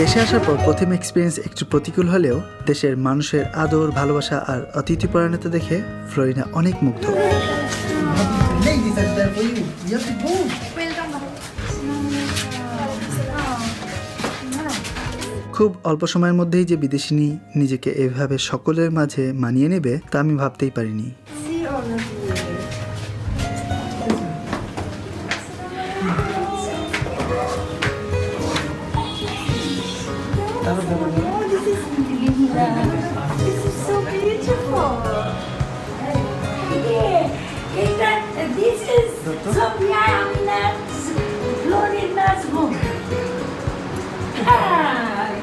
দেশে আসার পর প্রথম এক্সপিরিয়েন্স একটু প্রতিকূল হলেও দেশের মানুষের আদর ভালোবাসা আর অতিথিপরায়ণতা দেখে ফ্লোরিনা অনেক মুগ্ধ। খুব অল্প সময়ের মধ্যেই যে বিদেশিনী নিজেকে এভাবে সকলের মাঝে মানিয়ে নেবে তা আমি ভাবতেই পারিনি। Oh, this is Linda. This is so beautiful. Yeah, Linda, this is Sophia Amina's Florina's book. Hi.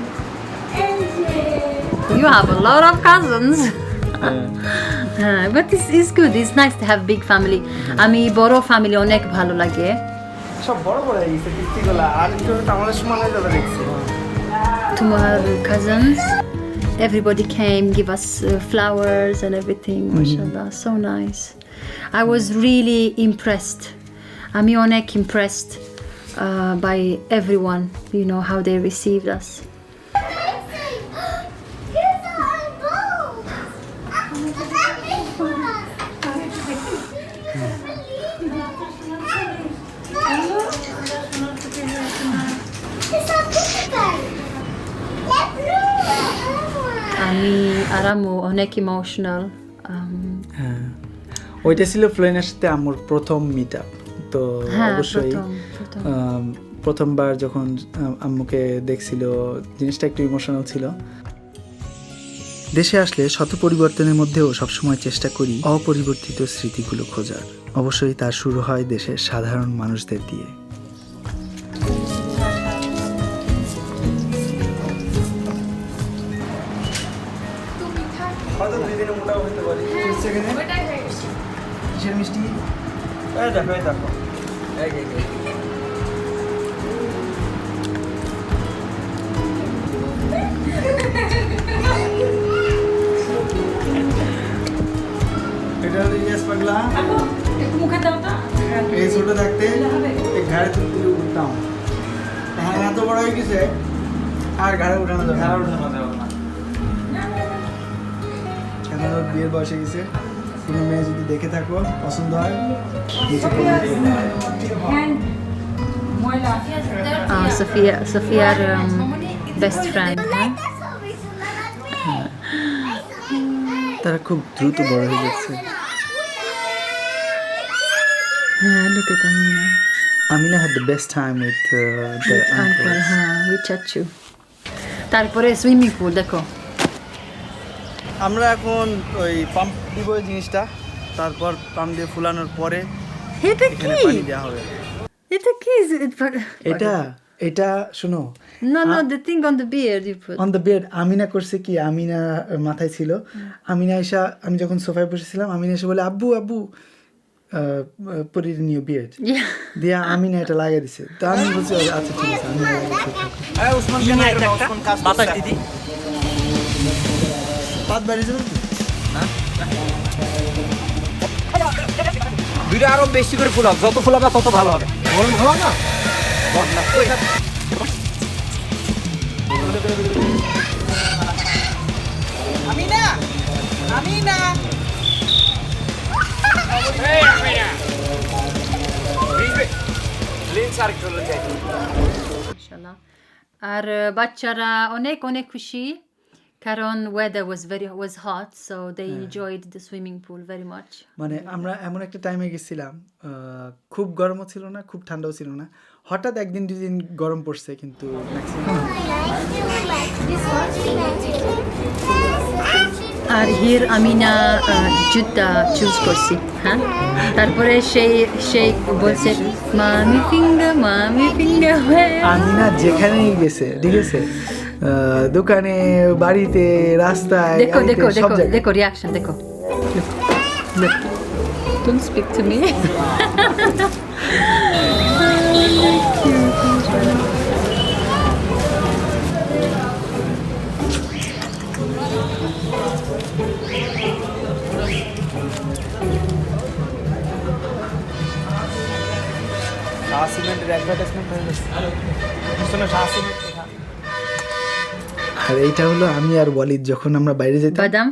And You have a lot of cousins. হ্যাঁ but is is good is nice to have big family আমি বড় family অনেক ভালো লাগে সব বড় বড় হয়ে গেছে আর একটু আমাদের সমান হয়ে যাবে দেখছি to her cousins. Everybody came, give us uh, flowers and everything. Mm -hmm. So nice. I was really impressed. Amionek impressed uh, by everyone. You know how they received us. অনেক ইমোশনাল হ্যাঁ। ওইটা ছিল ফ্লোরিনার সাথে আমার প্রথম meet up তো হ্যাঁ অবশ্যই প্রথম প্রথম। প্রথমবার যখন আম্মুকে দেখছিল জিনিসটা একটু ইমোশনাল ছিল। দেশে আসলে শত পরিবর্তনের মধ্যেও সবসময় চেষ্টা করি অপরিবর্তিত স্মৃতিগুলো খোঁজার। অবশ্যই তার শুরু হয় দেশের সাধারণ মানুষদের দিয়ে। দিনে মোটাও হতে পারি। কিসের মিষ্টি? এই দেখো এই দেখো। এই, এই। এটা ইয়েস পাগলা। এই ছোট থাকতে ঘাড়ে তুলে উঠতাম। হ্যাঁ এত বড় হয়ে গেছে। আর ঘাড়ে উঠানো যাবে না। উঠানো যাবে ওর বিয়ের বয়সে গেছে। কোনো মেয়ে যদি দেখে থাকো পছন্দ হয় friend হ্যাঁ? তারা খুব দ্রুত বড় হয়ে যাচ্ছে। হ্যাঁ look at them Amina had the best time with uh. হ্যাঁ with চাচু তারপরে সুইমিং পুল দেখো। আমরা এখন ওই পাম্প দিব ওই জিনিসটা তারপর পাম্প দিয়ে ফুলানোর পরে এটা কি? পানি দেওয়া হবে। এটা কি? এটা এটা শোনো। No no the thing on the beard you put. On the bed Amina করছে কি? আমিনা মাথায় ছিল। আমিনা এসা আমি যখন সোফায় বসেছিলাম আমিনা এসে বলে আব্বু আব্বু পরির নিউ yeah. দিয়া আমিনা এটা লাগিয়ে দিছে। তো আমি বলছি আচ্ছা ঠিক আছে আমি পাত বাড়িয়ে যাবে দুইটা আরও বেশি করে ফুলাও যত ফুলাবা তত ভালো হবে। গরম ভালো না? আর বাচ্চারা অনেক অনেক খুশি। কারণ weather was very was hot so they enjoyed the swimming pool very much মানে আমরা এমন একটা টাইমে গেছিলাম খুব গরমও ছিল না খুব ঠান্ডাও ছিল না। হঠাৎ একদিন দুদিন গরম পড়ছে কিন্তু আর হির আমি না জুতা চুজ করছি হ্যাঁ? তারপরে সেই সেই বলছে মামি ফিঙ্গার মামি ফিঙ্গার আমি না যেখানেই গেছে ঠিক আছে? দোকানে বাড়িতে রাস্তায় দেখো দেখো দেখো। দেখো রিয়াকশন দেখো. Don't speak to me. সিমেন্টের অ্যাডভার্টাইজমেন্ট হয়ে গেছে শাহ সিমেন্ট আর এইটা হলো আমি আর ওয়ালিদ যখন আমরা বাইরে যেতাম Badam.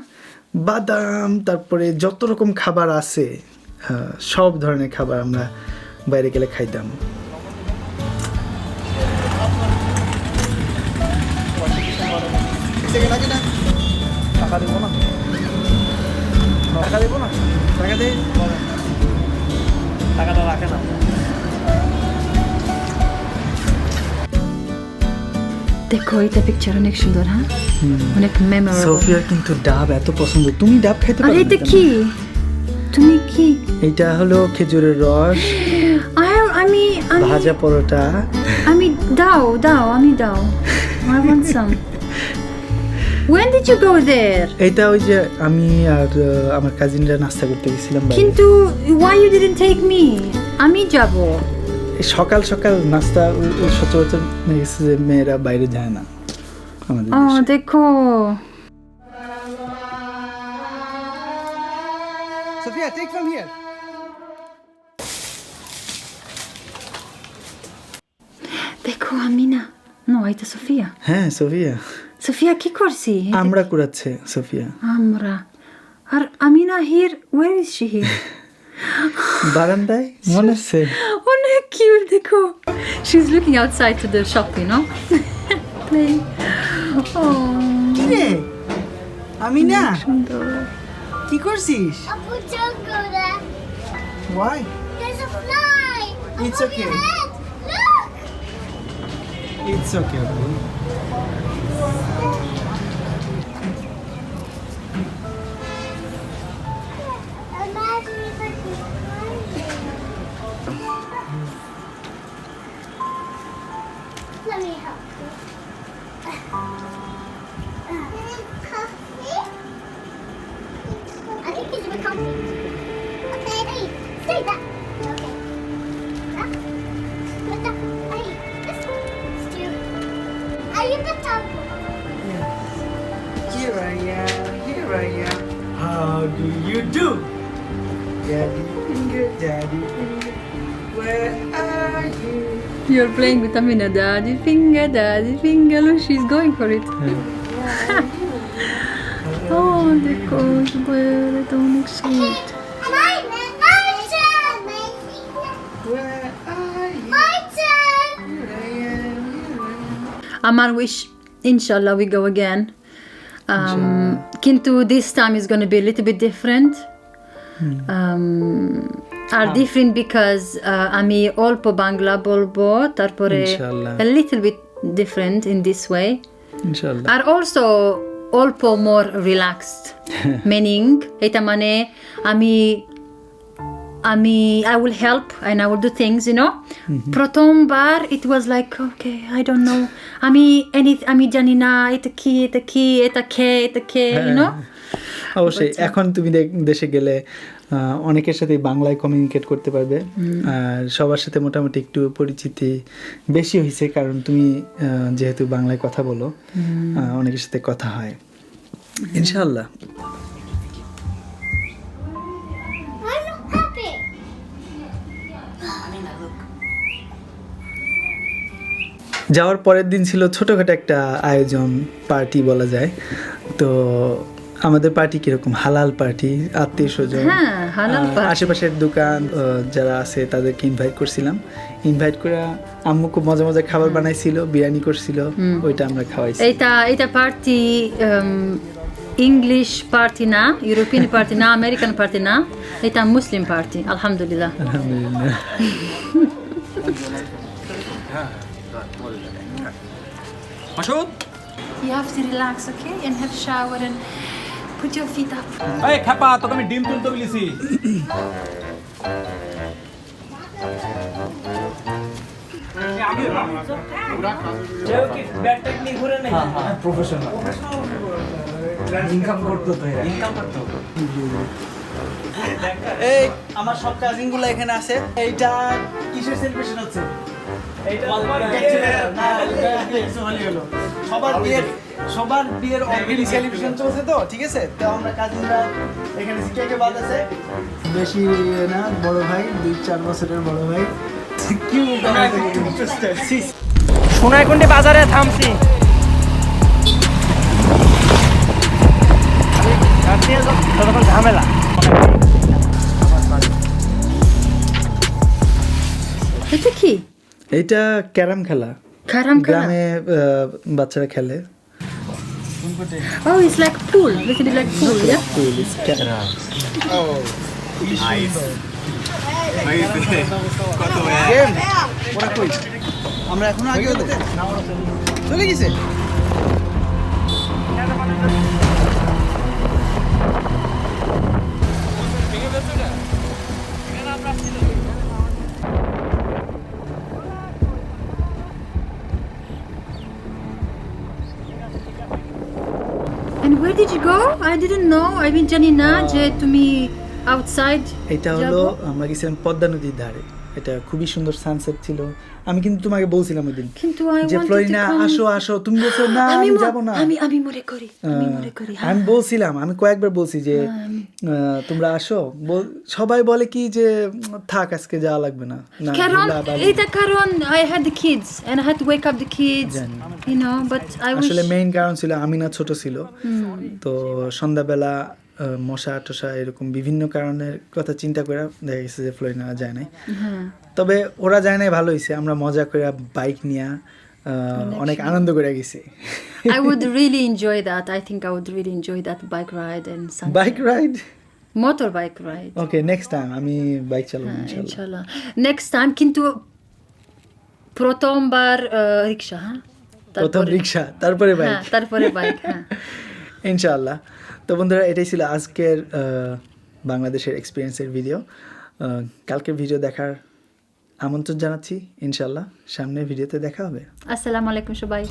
বাদাম তারপরে যত রকম খাবার আছে হ্যাঁ, সব ধরনের খাবার আমরা বাইরে গেলে খাইতাম। টাকা দেবো না? টাকা দেবো না? টাকা দে। টাকাটা রাখে না। দেখো এটা পিকচার অনেক সুন্দর হ্যাঁ? অনেক মেমোরেবল সোফিয়ার কিন্তু ডাব এত পছন্দ। তুমি ডাব খেতে আর পারো এটা কি? তুমি কি? এটা হলো খেজুরের রস। আমি আমি ভাজা পরোটা। আমি দাও দাও আমি দাও। I want some. When did you go there? এটা ওই যে আমি আর আমার কাজিনরা নাস্তা করতে গেছিলাম। কিন্তু why you didn't take me? আমি যাব। সকাল সকাল নাস্তা সচরাচর দেখেছি যে মেয়েরা বাইরে যায় না আমাদের দেখো। Sophia, take from here. দেখো আমি না No, এটা সোফিয়া হ্যাঁ সোফিয়া সোফিয়া কি করছি? আমরা কুড়াচ্ছে সোফিয়া আমরা। আর Amina হির where is she here? বারান্দায় মনে আছে অনেক কিউট দেখো she's looking outside to the shop you know playing oh কিরে আমি না সুন্দর কি করছিস Abu, don't go there. Why There's a fly. It's above okay. your head. Look. It's okay Imagine do you do? Daddy finger, daddy finger, where are you? You're playing with Amina, daddy finger, daddy finger. Look, she's going for it. oh, the cold where I don't exist. Amar wish, inshallah we go again. um, কিন্তু this time is going to be a little bit different um, are different because uh, আমি অল্প বাংলা বলবো তারপরে ইনশাআল্লাহ। a little bit different in this way ইনশাল্লাহ are also অল্প more relaxed meaning এটা মানে আমি আমি I will help and I will do things you know? প্রথমবার it was like okay I don't know. আমি any আমি জানি না এটা কি এটা কি এটা কে এটা কে you know? অবশ্যই। এখন তুমি দেশে গেলে অনেকের সাথে বাংলায় কমিউনিকেট করতে পারবে। আর সবার সাথে মোটামুটি একটু পরিচিতি বেশি হয়েছে কারণ তুমি যেহেতু বাংলায় কথা বলো অনেকের সাথে কথা হয়। ইনশাল্লাহ যাওয়ার পরের দিন ছিল ছোটোখাটো একটা আয়োজন পার্টি বলা যায়। তো আমাদের পার্টি কীরকম? হালাল পার্টি আত্মীয় স্বজন হ্যাঁ, আশেপাশের দোকান যারা আছে তাদেরকে ইনভাইট করছিলাম। ইনভাইট করে আম্মু খুব মজা মজা খাবার বানাইছিল বিরিয়ানি করছিল ওইটা আমরা খাওয়াইছি। এটা এটা পার্টি ইংলিশ পার্টি না ইউরোপিয়ান পার্টি না আমেরিকান পার্টি না এটা মুসলিম পার্টি আলহামদুলিল্লাহ। আলহামদুলিল্লাহ। Masud You have to relax, okay? And have shower and put your feet up. এই খেপা তোকে আমি ডিম তুলতে বলেছি এই আমার সব কাজিনগুলো এখানে আছে। এইটা কিসের সেলিব্রেশন হচ্ছে? সবার বিয়ের সবার বিয়ের অলরেডি সেলিব্রেশন চলছে তো ঠিক আছে? তো আমরা কাজিনরা এখানে কে কে বাদ আছে বেশি না বড় ভাই দুই চার বছরের বড় ভাই। সোনাইকুন্ডি বাজারে থামছি। ঝামেলা। এটা কি? এইটা ক্যারাম খেলা। ক্যারাম খেলা? গ্রামে আহ, বাচ্চারা খেলে। Oh, it's like pool. Little bit like pool, yeah? Pool is carrom. Game ওরা আমরা এখনও আগে চলে গেছে? where did you go? I didn't know. I mean, জানি না যে তুমি outside এটা হলো যাবো। আমরা গেছিলাম পদ্মা নদীর ধারে এটা খুবই সুন্দর সানসেট ছিল। আমি কিন্তু তোমাকে বলছিলাম ওই দিন কিন্তু যে ফ্লোরিনা আসো আসো। তুমি বলছো না আমি যাব না। আমি আমি মনে করি আমি মনে করি হ্যাঁ। আমি বলছিলাম আমি কয়েকবার বলছি যে আহ, তোমরা আসো। সবাই বলে কি যে থাক আজকে যাওয়া লাগবে না। না কারণ এটা কারণ had the kids and I had to wake up the kids জানি। you know but I wish আসলে মেইন কারণ ছিল আমি না ছোট ছিল। তো সন্ধ্যাবেলা মশা টশা এরকম বিভিন্ন কারণের কথা চিন্তা করে দেখা গেছে যে ফ্লোরিনা যায় নাই। হ্যাঁ। তবে ওরা যায় নাই ভালো হয়েছে আমরা মজা করে বাইক নিয়ে অনেক আনন্দ করে গেছি। I would really enjoy that. I think I would really enjoy that bike ride and bike ride motorbike ride. Okay next time আমি বাইক চালাবো হ্যাঁ, ইনশাল্লাহ। নেক্সট টাইম কিন্তু প্রথমবার রিক্সা হ্যাঁ? প্রথম রিক্সা তারপরে বাইক হ্যাঁ তারপরে বাইক হ্যাঁ। ইনশাআল্লাহ। তো বন্ধুরা এটাই ছিল আজকের বাংলাদেশের এক্সপিরিয়েন্সের ভিডিও কালকে কালকের ভিডিও দেখার আমন্ত্রণ জানাচ্ছি। ইনশাল্লাহ সামনের ভিডিওতে দেখা হবে। আসসালামু আলাইকুম সবাই।